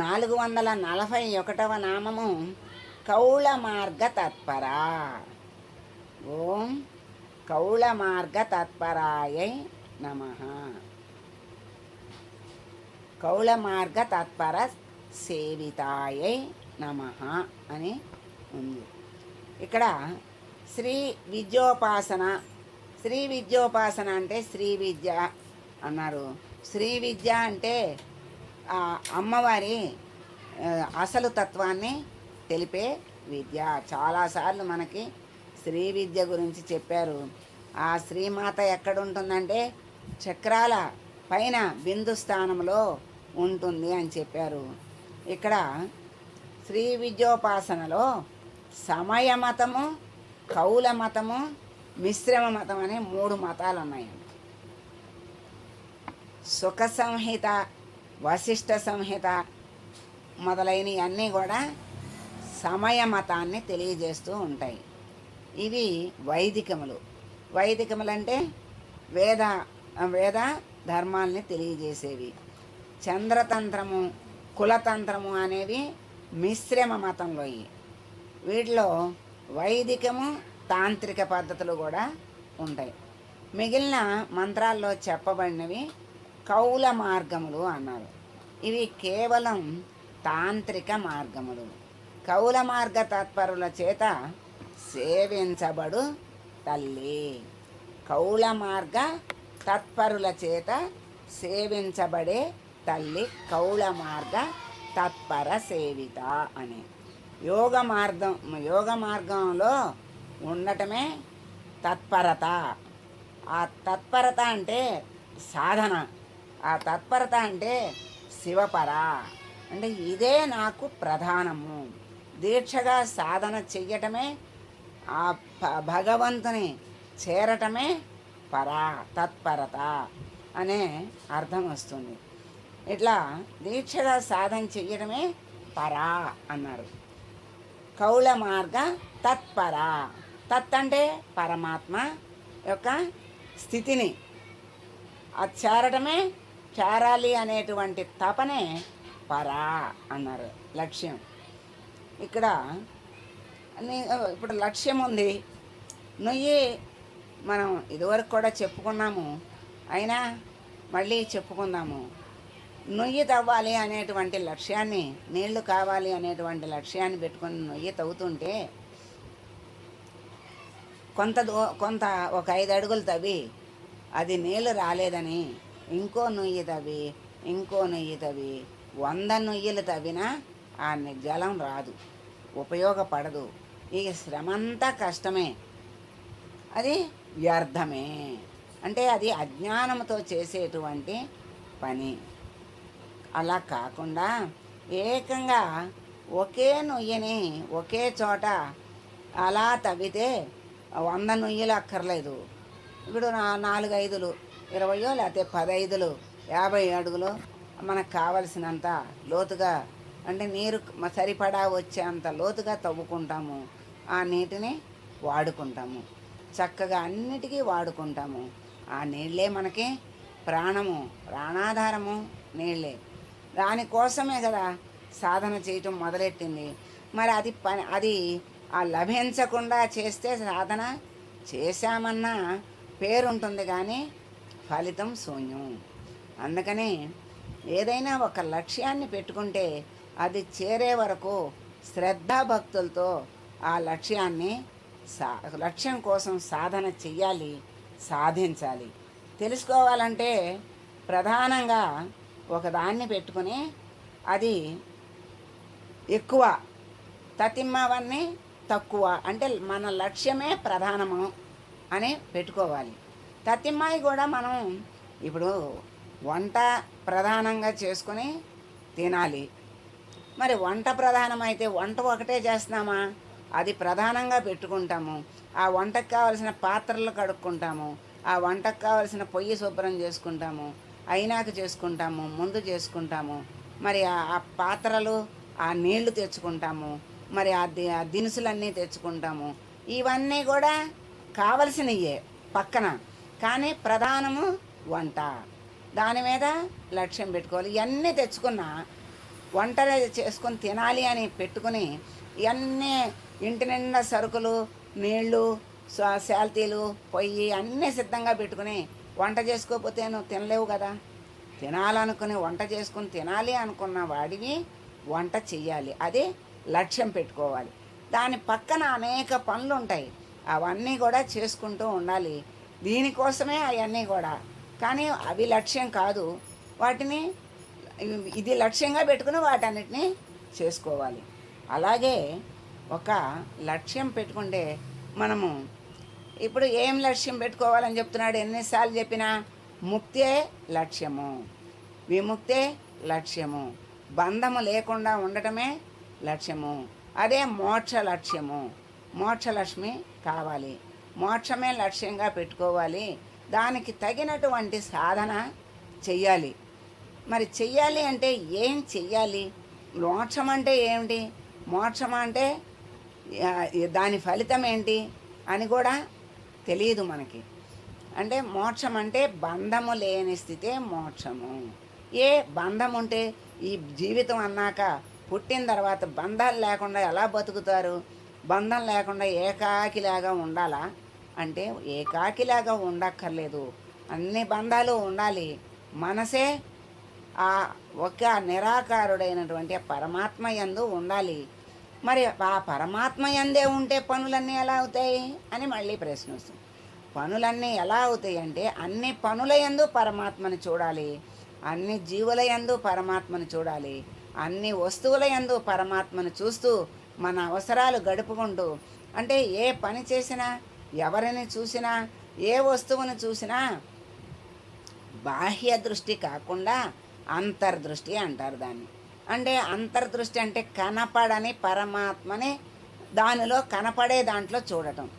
నాలుగు వందల నలభై ఒకటవ నామము కౌళ మార్గ తత్పర ఓం కౌళ మార్గ తత్పరాయై నమ. కౌళ మార్గ తత్పర సేవితాయై నమ అని ఉంది. ఇక్కడ శ్రీ విద్యోపాసన శ్రీ విద్యోపాసన అంటే శ్రీ విద్య అన్నారు. శ్రీ విద్య అంటే అమ్మవారి అసలు తత్వాన్ని తెలిపే విద్య. చాలాసార్లు మనకి స్త్రీ విద్య గురించి చెప్పారు. ఆ శ్రీమాత ఎక్కడ ఉంటుందంటే చక్రాల పైన బిందు స్థానంలో ఉంటుంది అని చెప్పారు. ఇక్కడ శ్రీ విద్యోపాసనలో సమయ మతము కౌల మతము మిశ్రమ మతం అనే మూడు మతాలు ఉన్నాయండి సుఖ సంహిత వశిష్ఠ సంహిత మొదలైనవి అన్నీ కూడా సమయ మతాన్ని తెలియజేస్తూ ఉంటాయి. ఇవి వైదికములు. వైదికములు అంటే వేద వేద ధర్మాల్ని తెలియజేసేవి. చంద్రతంత్రము కులతంత్రము అనేవి మిశ్రమ మతంలోయి వీటిలో వైదికము తాంత్రిక పద్ధతులు కూడా ఉంటాయి. మిగిలిన మంత్రాల్లో చెప్పబడినవి కౌల మార్గములు అన్నారు. ఇవి కేవలం తాంత్రిక మార్గములు. కౌల మార్గ తత్పరుల చేత సేవించబడు తల్లి. కౌల మార్గ తత్పరుల చేత సేవించబడే తల్లి కౌల మార్గ తత్పర సేవిత అని. యోగ మార్గం యోగ మార్గంలో ఉండటమే తత్పరత. ఆ తత్పరత అంటే సాధన. ఆ తత్పరత అంటే శివపర. అంటే ఇదే నాకు ప్రధానము. దీక్షగా సాధన చెయ్యటమే ఆ ప- భగవంతుని చేరటమే పరా తత్పరత అనే అర్థం వస్తుంది. ఇట్లా దీక్షగా సాధన చెయ్యడమే పరా అన్నారు. కౌల మార్గ తత్పర. తత్ అంటే పరమాత్మ యొక్క స్థితిని. అది చేరటమే చేరాలి అనేటువంటి తపనే పరా అన్నారు. లక్ష్యం. ఇక్కడ ఇప్పుడు లక్ష్యం ఉంది. నుయ్యి మనం ఇదివరకు కూడా చెప్పుకున్నాము. అయినా మళ్ళీ చెప్పుకుందాము. నొయ్యి తవ్వాలి అనేటువంటి లక్ష్యాన్ని నీళ్ళు కావాలి అనేటువంటి లక్ష్యాన్ని పెట్టుకొని నొయ్యి తవ్వుతుంటే కొంత దో కొంత ఒక ఐదు అడుగులు తవ్వి అది నీళ్ళు రాలేదని ఇంకో నొయ్యి తవ్వి ఇంకో నొయ్యి తవ్వి వంద నొయ్యలు తవ్వినా ఆ ని- జలం రాదు ఉపయోగపడదు. ఈ శ్రమంతా కష్టమే. అది వ్యర్థమే. అంటే అది అజ్ఞానంతో చేసేటువంటి పని. అలా కాకుండా ఏకంగా ఒకే నొయ్యని ఒకే చోట అలా తవ్వితే వంద నొయ్యలు అక్కర్లేదు. ఇప్పుడు నా నాలుగు ఐదులు ఇరవయో లేకపోతే పదైదులు యాభై అడుగులు మనకు కావలసినంత లోతుగా అంటే నీరు సరిపడా సరిపడా వచ్చేంత లోతుగా తవ్వుకుంటాము. ఆ నీటిని వాడుకుంటాము. చక్కగా అన్నిటికీ వాడుకుంటాము. ఆ నీళ్ళే మనకి ప్రాణము ప్రాణాధారము నీళ్ళే. దానికోసమే కదా సాధన చేయటం మొదలెట్టింది. మరి అది పని అది ఆ లభించకుండా చేస్తే సాధన చేశామన్న పేరు ఉంటుంది కానీ ఫలితం శూన్యం. అందుకని ఏదైనా ఒక లక్ష్యాన్ని పెట్టుకుంటే అది చేరే వరకు శ్రద్ధాభక్తులతో ఆ లక్ష్యాన్ని సా లక్ష్యం కోసం సాధన చెయ్యాలి సాధించాలి. తెలుసుకోవాలంటే ప్రధానంగా ఒకదాన్ని పెట్టుకుని అది ఎక్కువ తతిమ్మవన్నీ తక్కువ. అంటే మన లక్ష్యమే ప్రధానము అని పెట్టుకోవాలి. తత్తిమ్మాయి కూడా మనం ఇప్పుడు వంట ప్రధానంగా చేసుకొని తినాలి. మరి వంట ప్రధానమైతే వంట ఒకటే చేస్తున్నామా? అది ప్రధానంగా పెట్టుకుంటాము. ఆ వంటకు కావలసిన పాత్రలు కడుక్కుంటాము. ఆ వంటకు కావలసిన పొయ్యి శుభ్రం చేసుకుంటాము. అయినాక చేసుకుంటాము. ముందు చేసుకుంటాము. మరి ఆ పాత్రలు ఆ నీళ్ళు తెచ్చుకుంటాము. మరి ఆ ది- ఆ దినుసులన్నీ తెచ్చుకుంటాము. ఇవన్నీ కూడా కావలసినయే పక్కన. కానీ ప్రధానము వంట. దాని మీద లక్ష్యం పెట్టుకోవాలి. ఇవన్నీ తెచ్చుకున్నా వంట చేసుకొని తినాలి అని పెట్టుకుని ఇవన్నీ ఇంటి నిండా సరుకులు నీళ్ళు శాల్తీలు పొయ్యి అన్నీ సిద్ధంగా పెట్టుకుని వంట చేసుకోకపోతే నువ్వు తినలేవు కదా. తినాలనుకుని వంట చేసుకుని తినాలి అనుకున్న వాడిని వంట చెయ్యాలి. అది లక్ష్యం పెట్టుకోవాలి. దాని పక్కన అనేక పనులు ఉంటాయి అవన్నీ కూడా చేసుకుంటూ ఉండాలి. దీనికోసమే అవన్నీ కూడా. కానీ అవి లక్ష్యం కాదు. వాటిని ఇది లక్ష్యంగా పెట్టుకుని వాటన్నిటిని చేసుకోవాలి. అలాగే ఒక లక్ష్యం పెట్టుకుంటే మనము ఇప్పుడు ఏం లక్ష్యం పెట్టుకోవాలని చెప్తున్నాడు? ఎన్నిసార్లు చెప్పినా ముక్తే లక్ష్యము. విముక్తే లక్ష్యము. బంధము లేకుండా ఉండటమే లక్ష్యము. అదే మోక్ష లక్ష్యము. మోక్షలక్ష్మి కావాలి. మోక్షమే లక్ష్యంగా పెట్టుకోవాలి. దానికి తగినటువంటి సాధన చెయ్యాలి. మరి చెయ్యాలి అంటే ఏం చెయ్యాలి? మోక్షం అంటే ఏమిటి? మోక్షం అంటే దాని ఫలితం ఏంటి అని కూడా తెలియదు మనకి. అంటే మోక్షం అంటే బంధము లేని స్థితే మోక్షము. ఏ బంధం ఉంటే ఈ జీవితం అన్నాక పుట్టిన తర్వాత బంధాలు లేకుండా ఎలా బతుకుతారు? బంధం లేకుండా ఏకాకిలాగా ఉండాలా? అంటే ఏకాకిలాగా ఉండక్కర్లేదు. అన్ని బంధాలు ఉండాలి. మనసే ఆ ఒక నిరాకారుడైనటువంటి పరమాత్మ యందు ఉండాలి. మరి ఆ పరమాత్మ యందే ఉంటే పనులన్నీ ఎలా అవుతాయి? అని మళ్ళీ ప్రశ్న వస్తుంది. పనులన్నీ ఎలా అవుతాయి అంటే అన్ని పనుల యందు పరమాత్మని చూడాలి. అన్ని జీవుల యందు పరమాత్మని చూడాలి. అన్ని వస్తువుల యందు పరమాత్మని చూస్తూ మన అవసరాలు గడుపుకుంటూ అంటే ఏ పని చేసినా ఎవరిని చూసినా ఏ వస్తువుని చూసినా బాహ్య దృష్టి కాకుండా అంతర్దృష్టి అంటారు దాన్ని. అంటే అంతర్దృష్టి అంటే కనపడని పరమాత్మని దానిలో కనపడే దాంట్లో చూడటం.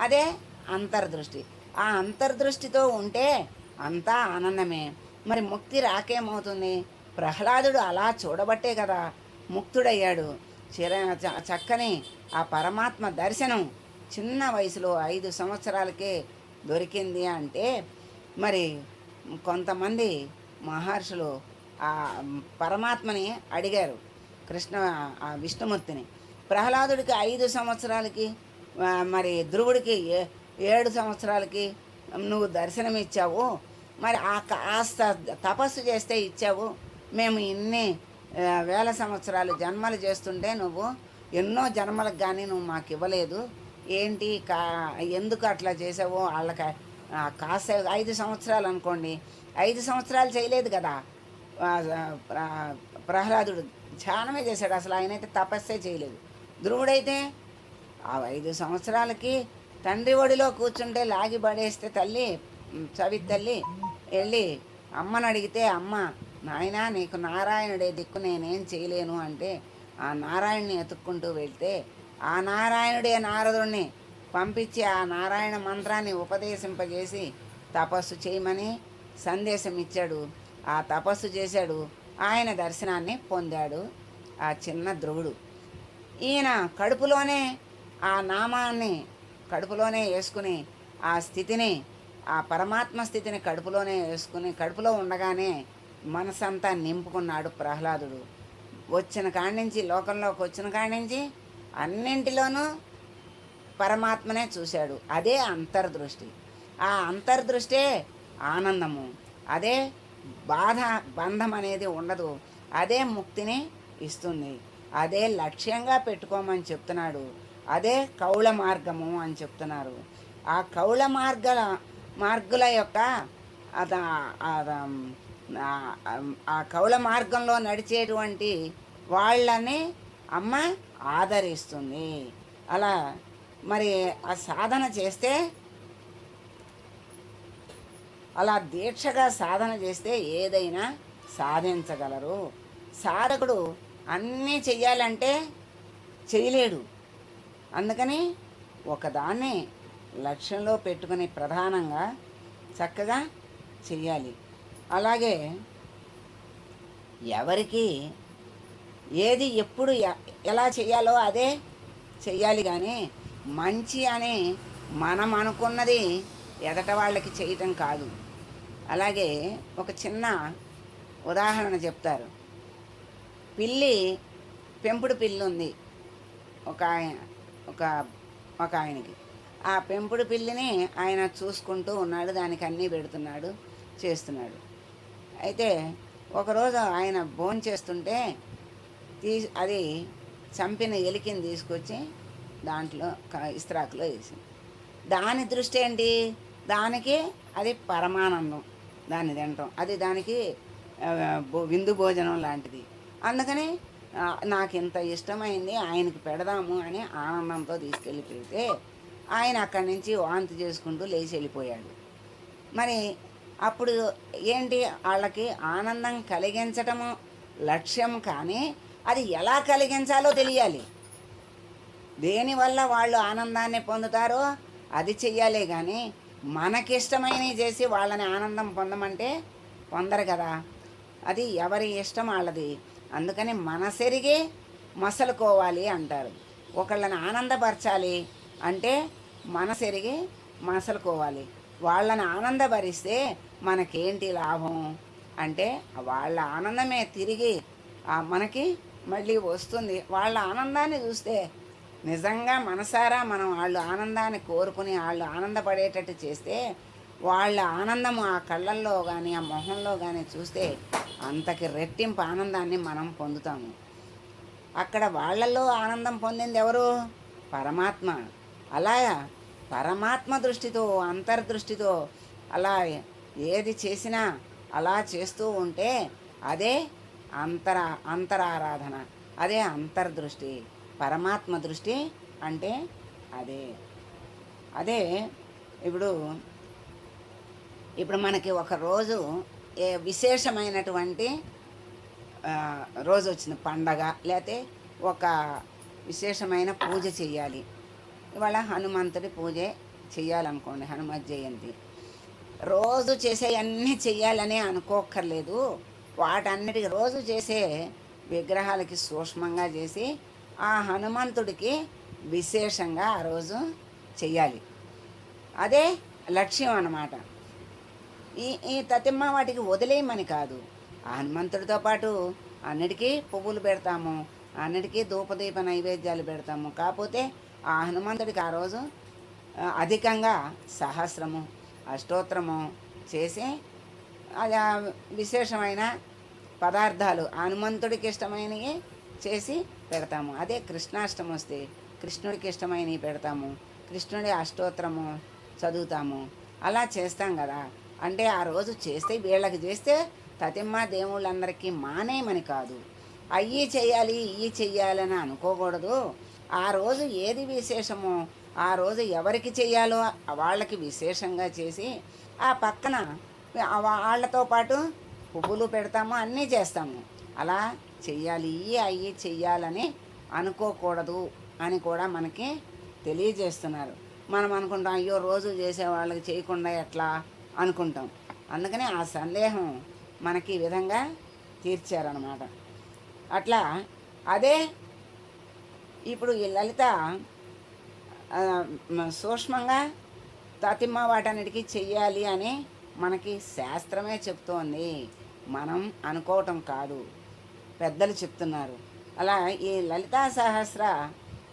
అదే అంతర్దృష్టి. ఆ అంతర్దృష్టితో ఉంటే అంతా ఆనందమే. మరి ముక్తి రాకేమవుతుంది? ప్రహ్లాదుడు అలా చూడబట్టే కదా ముక్తుడయ్యాడు. చిర చ- చక్కని ఆ పరమాత్మ దర్శనం. చిన్న వయసులో ఐదు సంవత్సరాలకే దొరికింది అంటే మరి కొంతమంది మహర్షులు ఆ పరమాత్మని అడిగారు కృష్ణ ఆ విష్ణుమూర్తిని. ప్రహ్లాదుడికి ఐదు సంవత్సరాలకి మరి ధ్రువుడికి ఏ- ఏడు సంవత్సరాలకి నువ్వు దర్శనం ఇచ్చావు మరి ఆ కాస్త తపస్సు చేస్తే ఇచ్చావు మేము ఇన్ని వేల సంవత్సరాలు జన్మలు చేస్తుంటే నువ్వు ఎన్నో జన్మలకు కానీ నువ్వు మాకు ఇవ్వలేదు ఏంటి కా ఎందుకు అట్లా చేసావు వాళ్ళకి కాసే కాస్త ఐదు సంవత్సరాలు అనుకోండి. ఐదు సంవత్సరాలు చేయలేదు కదా. ప్రహ్లాదుడు ధ్యానమే చేశాడు. అసలు ఆయనైతే తపస్సే చేయలేదు. ధ్రువుడైతే ఆ ఐదు సంవత్సరాలకి తండ్రి ఒడిలో కూర్చుంటే లాగి పడేస్తే తల్లి చవి తల్లి వెళ్ళి అమ్మని అడిగితే అమ్మ నాయన నీకు నారాయణుడే దిక్కు నేనేం చేయలేను అంటే ఆ నారాయణ్ణి ఎతుక్కుంటూ వెళ్తే ఆ నారాయణుడే నారదుణ్ణి పంపించి ఆ నారాయణ మంత్రాన్ని ఉపదేశింపజేసి తపస్సు చేయమని సందేశం ఇచ్చాడు. ఆ తపస్సు చేశాడు. ఆయన దర్శనాన్ని పొందాడు. ఆ చిన్న ధ్రువుడు ఈయన కడుపులోనే ఆ నామాన్ని కడుపులోనే వేసుకుని ఆ స్థితిని ఆ పరమాత్మ స్థితిని కడుపులోనే వేసుకుని కడుపులో ఉండగానే మనసంతా నింపుకున్నాడు ప్రహ్లాదుడు. వచ్చిన కాడి నుంచి లోకంలోకి వచ్చిన కాడి నుంచి అన్నింటిలోనూ పరమాత్మనే చూశాడు. అదే అంతర్దృష్టి. ఆ అంతర్దృష్టే ఆనందము. అదే బాధ బంధం అనేది ఉండదు. అదే ముక్తిని ఇస్తుంది. అదే లక్ష్యంగా పెట్టుకోమని చెప్తున్నాడు. అదే కౌళ మార్గము అని చెప్తున్నారు. ఆ కౌళ మార్గల మార్గుల యొక్క అద ఆ- కౌల మార్గంలో నడిచేటువంటి వాళ్ళని అమ్మ ఆదరిస్తుంది. అలా మరి ఆ సాధన చేస్తే అలా దీక్షగా సాధన చేస్తే ఏదైనా సాధించగలరు. సాధకుడు అన్నీ చెయ్యాలంటే చేయలేడు అందుకని ఒకదాన్ని లక్ష్యంలో పెట్టుకుని ప్రధానంగా చక్కగా చెయ్యాలి. అలాగే ఎవరికి ఏది ఎప్పుడు ఎలా చేయాలో అదే చెయ్యాలి కానీ మంచి అని మనం అనుకున్నది ఎదట వాళ్ళకి చేయటం కాదు. అలాగే ఒక చిన్న ఉదాహరణ చెప్తారు. పిల్లి పెంపుడు పిల్లి ఉంది ఒక ఆయన ఒక ఒక ఆయనకి. ఆ పెంపుడు పిల్లిని ఆయన చూసుకుంటూ ఉన్నాడు దానికి అన్నీ పెడుతున్నాడు చేస్తున్నాడు. అయితే ఒకరోజు ఆయన భోంచేస్తుంటే చేస్తుంటే తీ అది చంపిన ఎలికిని తీసుకొచ్చి దాంట్లో ఇస్త్రాకులో వేసింది దాని దృష్టి ఏంటి? దానికి అది పరమానందం. దాన్ని తినటం. అది దానికి విందు భోజనం లాంటిది. అందుకని నాకు ఇంత ఇష్టమైంది ఆయనకి పెడదాము అని ఆనందంతో తీసుకెళ్ళి పెడితే ఆయన అక్కడి నుంచి వాంతి చేసుకుంటూ లేచి వెళ్ళిపోయాడు. మరి అప్పుడు ఏంటి? వాళ్ళకి ఆనందం కలిగించటము లక్ష్యం కానీ అది ఎలా కలిగించాలో తెలియాలి. దేనివల్ల వాళ్ళు ఆనందాన్ని పొందుతారో అది చెయ్యాలే కానీ మనకిష్టమైనవి చేసి వాళ్ళని ఆనందం పొందమంటే పొందరు కదా. అది ఎవరి ఇష్టం వాళ్ళది. అందుకని మనసెరిగి మసలుకోవాలి అంటారు. ఒకళ్ళని ఆనందపరచాలి అంటే మనసెరిగి మసలుకోవాలి. వాళ్ళని ఆనందపరిస్తే మనకేంటి లాభం? అంటే వాళ్ళ ఆనందమే తిరిగి మనకి మళ్ళీ వస్తుంది. వాళ్ళ ఆనందాన్ని చూస్తే నిజంగా మనసారా మనం వాళ్ళు ఆనందాన్ని కోరుకుని వాళ్ళు ఆనందపడేటట్టు చేస్తే వాళ్ళ ఆనందము ఆ కళ్ళల్లో కానీ ఆ మొహంలో కానీ చూస్తే అంతకి రెట్టింపు ఆనందాన్ని మనం పొందుతాము. అక్కడ వాళ్ళల్లో ఆనందం పొందింది ఎవరు? పరమాత్మ. అలా పరమాత్మ దృష్టితో అంతర్దృష్టితో అలా ఏది చేసినా అలా చేస్తూ ఉంటే అదే అంతర అంతరారాధన. అదే అంతర్దృష్టి. పరమాత్మ దృష్టి అంటే అదే. అదే ఇప్పుడు ఇప్పుడు మనకి ఒక రోజు ఏ విశేషమైనటువంటి రోజు వచ్చిన పండగ లేకపోతే ఒక విశేషమైన పూజ చేయాలి ఇవాళ హనుమంతుడి పూజ చేయాలనుకోండి హనుమత్ జయంతి. రోజు చేసే అన్నీ చెయ్యాలని అనుకోక్కర్లేదు. వాటన్నిటికి రోజు చేసే విగ్రహాలకి సూక్ష్మంగా చేసి ఆ హనుమంతుడికి విశేషంగా ఆ రోజు చెయ్యాలి. అదే లక్ష్యం అన్నమాట. ఈ ఈ తతిమ్మ వాటికి వదిలేయమని కాదు. ఆ హనుమంతుడితో పాటు అన్నిటికీ పువ్వులు పెడతాము అన్నిటికీ ధూపదీప నైవేద్యాలు పెడతాము. కాకపోతే ఆ హనుమంతుడికి ఆ రోజు అధికంగా సహస్రము అష్టోత్తరము చేసి అది విశేషమైన పదార్థాలు హనుమంతుడికి ఇష్టమైనవి చేసి పెడతాము. అదే కృష్ణాష్టమి వస్తే కృష్ణుడికి ఇష్టమైనవి పెడతాము. కృష్ణుడి అష్టోత్తరము చదువుతాము. అలా చేస్తాం కదా. అంటే ఆ రోజు చేస్తే వీళ్ళకి చేస్తే తతిమ్మ దేవుళ్ళందరికీ మానేయమని కాదు. అయ్యి చేయాలి ఇవి చెయ్యాలని అనుకోకూడదు. ఆ రోజు ఏది విశేషమో ఆ రోజు ఎవరికి చెయ్యాలో వాళ్ళకి విశేషంగా చేసి ఆ పక్కన వాళ్ళతో పాటు పువ్వులు పెడతాము అన్నీ చేస్తాము. అలా చెయ్యాలి అయ్యి చెయ్యాలని అనుకోకూడదు అని కూడా మనకి తెలియజేస్తున్నారు. మనం అనుకుంటాం అయ్యో రోజు చేసే వాళ్ళకి చేయకుండా ఎట్లా? అనుకుంటాం. అందుకని ఆ సందేహం మనకి ఈ విధంగా తీర్చారనమాట అట్లా అదే ఇప్పుడు ఈ లలిత సూక్ష్మంగా తాతిమ్మ వాటన్నిటికీ చెయ్యాలి అని మనకి శాస్త్రమే చెప్తోంది మనం అనుకోవటం కాదు పెద్దలు చెప్తున్నారు. అలా ఈ లలితా సహస్ర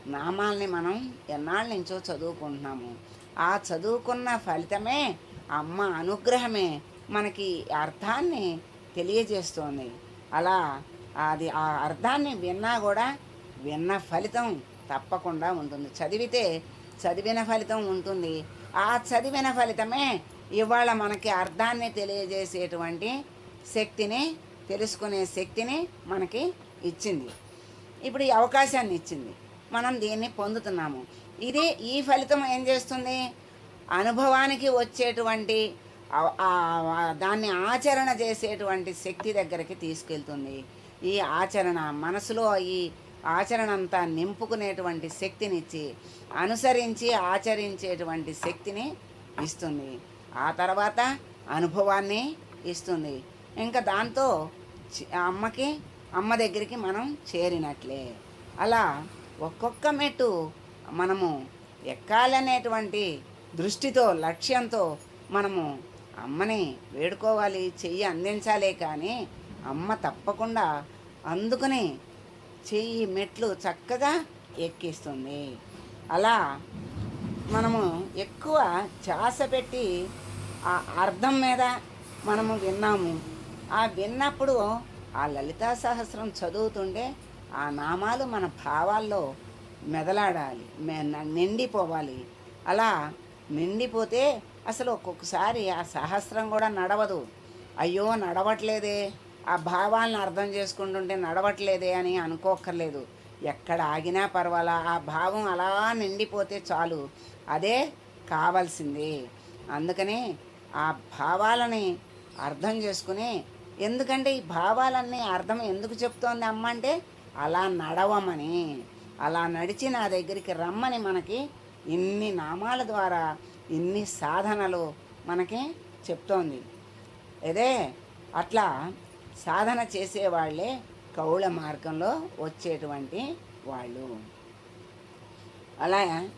నామాల్ని మనం ఎన్నాళ్ళ నుంచో చదువుకుంటున్నాము. ఆ చదువుకున్న ఫలితమే అమ్మ అనుగ్రహమే మనకి అర్థాన్ని తెలియజేస్తోంది. అలా అది ఆ అర్థాన్ని విన్నా కూడా విన్న ఫలితం తప్పకుండా ఉంటుంది. చదివితే చదివిన ఫలితం ఉంటుంది. ఆ చదివిన ఫలితమే ఇవాళ మనకి అర్థాన్ని తెలియజేసేటువంటి శక్తిని తెలుసుకునే శక్తిని మనకి ఇచ్చింది. ఇప్పుడు ఈ అవకాశాన్ని ఇచ్చింది. మనం దీన్ని పొందుతున్నాము. ఇది ఈ ఫలితం ఏం చేస్తుంది? అనుభవానికి వచ్చేటువంటి దాన్ని ఆచరణ చేసేటువంటి శక్తి దగ్గరికి తీసుకెళ్తుంది. ఈ ఆచరణ మనసులో ఈ ఆచరణ అంతా నింపుకునేటువంటి శక్తినిచ్చి అనుసరించి ఆచరించేటువంటి శక్తిని ఇస్తుంది. ఆ తర్వాత అనుభవాన్ని ఇస్తుంది. ఇంకా దాంతో అమ్మకి అమ్మ దగ్గరికి మనం చేరినట్లే. అలా ఒక్కొక్క మెట్టు మనము ఎక్కాలనేటువంటి దృష్టితో లక్ష్యంతో మనము అమ్మని వేడుకోవాలి చెయ్యి అందించాలే కానీ అమ్మ తప్పకుండా అందుకుని చెయ్యి మెట్లు చక్కగా ఎక్కిస్తుంది. అలా మనము ఎక్కువ ఛాస పెట్టి అర్థం మీద మనము విన్నాము. ఆ విన్నప్పుడు ఆ లలితా సహస్రం చదువుతుంటే ఆ నామాలు మన భావాల్లో మెదలాడాలి మె- నిండిపోవాలి. అలా నిండిపోతే అసలు ఒక్కొక్కసారి ఆ సహస్రం కూడా నడవదు. అయ్యో నడవట్లేదే. ఆ భావాలను అర్థం చేసుకుంటుంటే నడవట్లేదే అని అనుకోక్కర్లేదు. ఎక్కడ ఆగినా పర్వాలా ఆ భావం అలా నిండిపోతే చాలు. అదే కావాల్సింది. అందుకనే ఆ భావాలని అర్థం చేసుకుని ఎందుకంటే ఈ భావాలన్నీ అర్థం ఎందుకు చెప్తోంది అమ్మ అంటే అలా నడవమని అలా నడిచి నా దగ్గరికి రమ్మని మనకి ఇన్ని నామాల ద్వారా ఇన్ని సాధనలు మనకి చెప్తోంది. అదే అట్లా సాధన చేసేవాళ్ళే కౌళ మార్గంలో వచ్చేటువంటి వాళ్ళు. అలా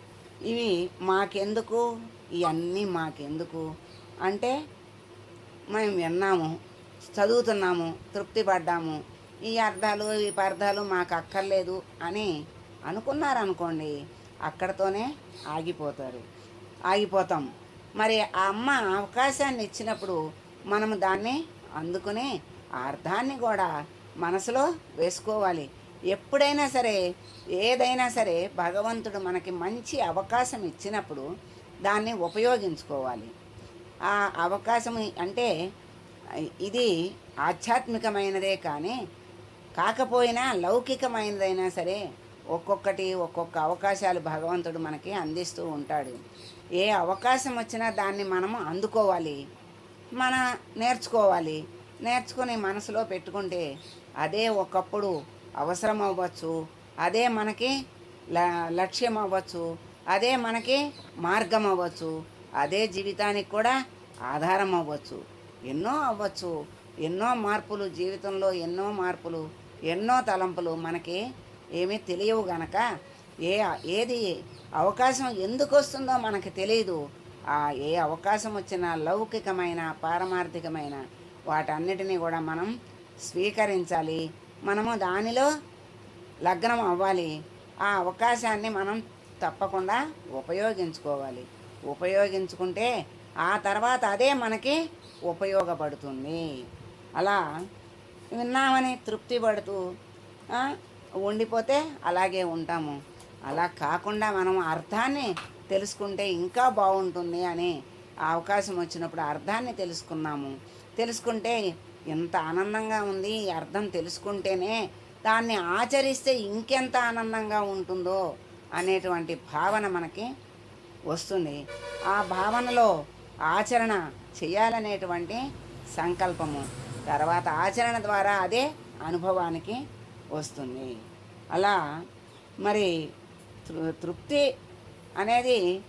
ఇవి మాకెందుకు? ఇవన్నీ మాకెందుకు? అంటే మేము విన్నాము చదువుతున్నాము తృప్తి పడ్డాము. ఈ అర్థాలు ఈ పర్థాలు మాకు అక్కర్లేదు అని అనుకున్నారనుకోండి అక్కడతోనే ఆగిపోతారు. ఆగిపోతాం. మరి ఆ అమ్మ అవకాశాన్ని ఇచ్చినప్పుడు మనము దాన్ని అందుకుని ఆ అర్థాన్ని కూడా మనసులో వేసుకోవాలి. ఎప్పుడైనా సరే ఏదైనా సరే భగవంతుడు మనకి మంచి అవకాశం ఇచ్చినప్పుడు దాన్ని ఉపయోగించుకోవాలి. ఆ అవకాశం అంటే ఇది ఆధ్యాత్మికమైనదే కానీ కాకపోయినా లౌకికమైనదైనా సరే ఒక్కొక్కటి ఒక్కొక్క అవకాశాలు భగవంతుడు మనకి అందిస్తూ ఉంటాడు. ఏ అవకాశం వచ్చినా దాన్ని మనము అందుకోవాలి మన నేర్చుకోవాలి. నేర్చుకుని మనసులో పెట్టుకుంటే అదే ఒకప్పుడు అవసరం అవ్వచ్చు అదే మనకి ల- లక్ష్యం అవ్వచ్చు అదే మనకి మార్గం అవ్వచ్చు అదే జీవితానికి కూడా ఆధారం అవ్వచ్చు. ఎన్నో అవ్వచ్చు. ఎన్నో మార్పులు జీవితంలో ఎన్నో మార్పులు ఎన్నో తలంపులు మనకి ఏమీ తెలియవు గనక. ఏ ఏది అవకాశం ఎందుకు వస్తుందో మనకి తెలియదు ఆ ఏ అవకాశం వచ్చినా లౌకికమైన పారమార్థికమైన వాటన్నిటినీ కూడా మనం స్వీకరించాలి. మనము దానిలో లగ్నం అవ్వాలి. ఆ అవకాశాన్ని మనం తప్పకుండా ఉపయోగించుకోవాలి. ఉపయోగించుకుంటే ఆ తర్వాత అదే మనకి ఉపయోగపడుతుంది. అలా విన్నామని తృప్తి పడుతూ ఉండిపోతే అలాగే ఉంటాము. అలా కాకుండా మనం అర్థాన్ని తెలుసుకుంటే ఇంకా బాగుంటుంది అని అవకాశం వచ్చినప్పుడు అర్థాన్ని తెలుసుకున్నాము. తెలుసుకుంటే ఎంత ఆనందంగా ఉంది ఈ అర్థం తెలుసుకుంటేనే దాన్ని ఆచరిస్తే ఇంకెంత ఆనందంగా ఉంటుందో అనేటువంటి భావన మనకి వస్తుంది. ఆ భావనలో ఆచరణ చేయాలనేటువంటి సంకల్పము. తర్వాత ఆచరణ ద్వారా అదే అనుభవానికి వస్తుంది. అలా మరి తృ- తృప్తి అనేది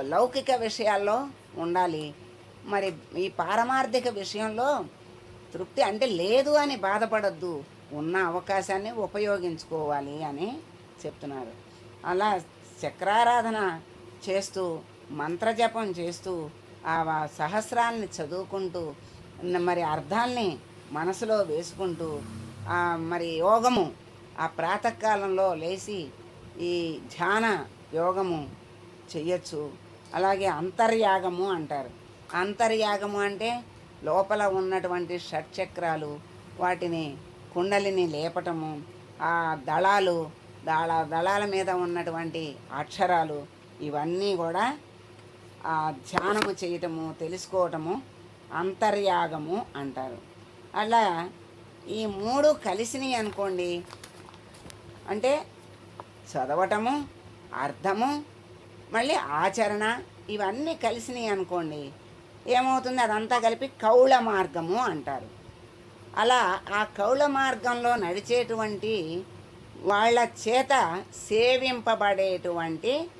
లౌకిక విషయాల్లో ఉండాలి. మరి ఈ పారమార్థిక విషయంలో తృప్తి అంటే లేదు అని బాధపడద్దు. ఉన్న అవకాశాన్ని ఉపయోగించుకోవాలి అని చెప్తున్నారు. అలా చక్రారాధన చేస్తూ మంత్రజపం చేస్తూ ఆ సహస్రాల్ని చదువుకుంటూ మరి అర్థాల్ని మనసులో వేసుకుంటూ మరి యోగము ఆ ప్రాతకాలంలో లేచి ఈ ధ్యాన యోగము చెయ్యొచ్చు. అలాగే అంతర్యాగము అంటారు. అంతర్యాగము అంటే లోపల ఉన్నటువంటి షట్చక్రాలు వాటిని కుండలిని లేపటము ఆ దళాలు దళ దళాల మీద ఉన్నటువంటి అక్షరాలు ఇవన్నీ కూడా ధ్యానము చేయటము తెలుసుకోవటము అంతర్యాగము అంటారు. అలా ఈ మూడు కలిసినాయి అనుకోండి అంటే చదవటము అర్థము మళ్ళీ ఆచరణ ఇవన్నీ కలిసినాయి అనుకోండి ఏమవుతుంది? అదంతా కలిపి కౌళ మార్గము అంటారు. అలా ఆ కౌళ మార్గంలో నడిచేటువంటి వాళ్ళ చేత సేవింపబడేటువంటి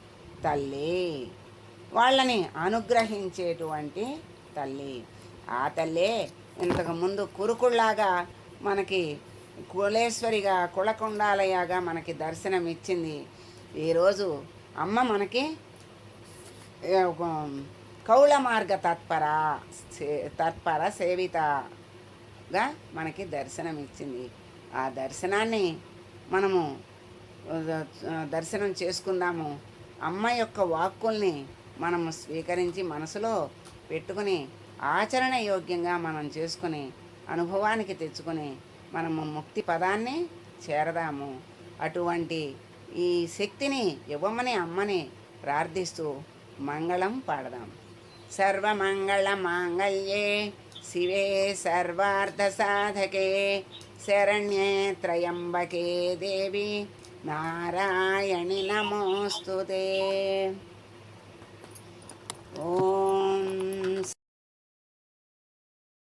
తల్లి. వాళ్ళని అనుగ్రహించేటువంటి తల్లి. ఆ తల్లే ఇంతకుముందు కురుకుళ్ళాగా మనకి కులేశ్వరిగా కులకుండాలయాగా మనకి దర్శనం ఇచ్చింది ఈరోజు అమ్మ మనకి కౌల కౌళ మార్గ తత్పర తత్పర సేవితగా మనకి దర్శనం ఇచ్చింది ఆ దర్శనాన్ని మనము దర్శనం చేసుకుందాము. అమ్మ యొక్క వాక్కుల్ని మనము స్వీకరించి మనసులో పెట్టుకుని ఆచరణ యోగ్యంగా మనం చేసుకుని అనుభవానికి తెచ్చుకొని మనము ముక్తి పదాన్ని చేరదాము. అటువంటి ఈ శక్తిని ఇవ్వమని అమ్మని ప్రార్థిస్తూ మంగళం పాడదాం. సర్వమంగళ మాంగళ్యే శివే సర్వార్థ సాధకే శరణ్యే త్రయంబకే దేవి నారాయణి నమోస్తుతే. ఓం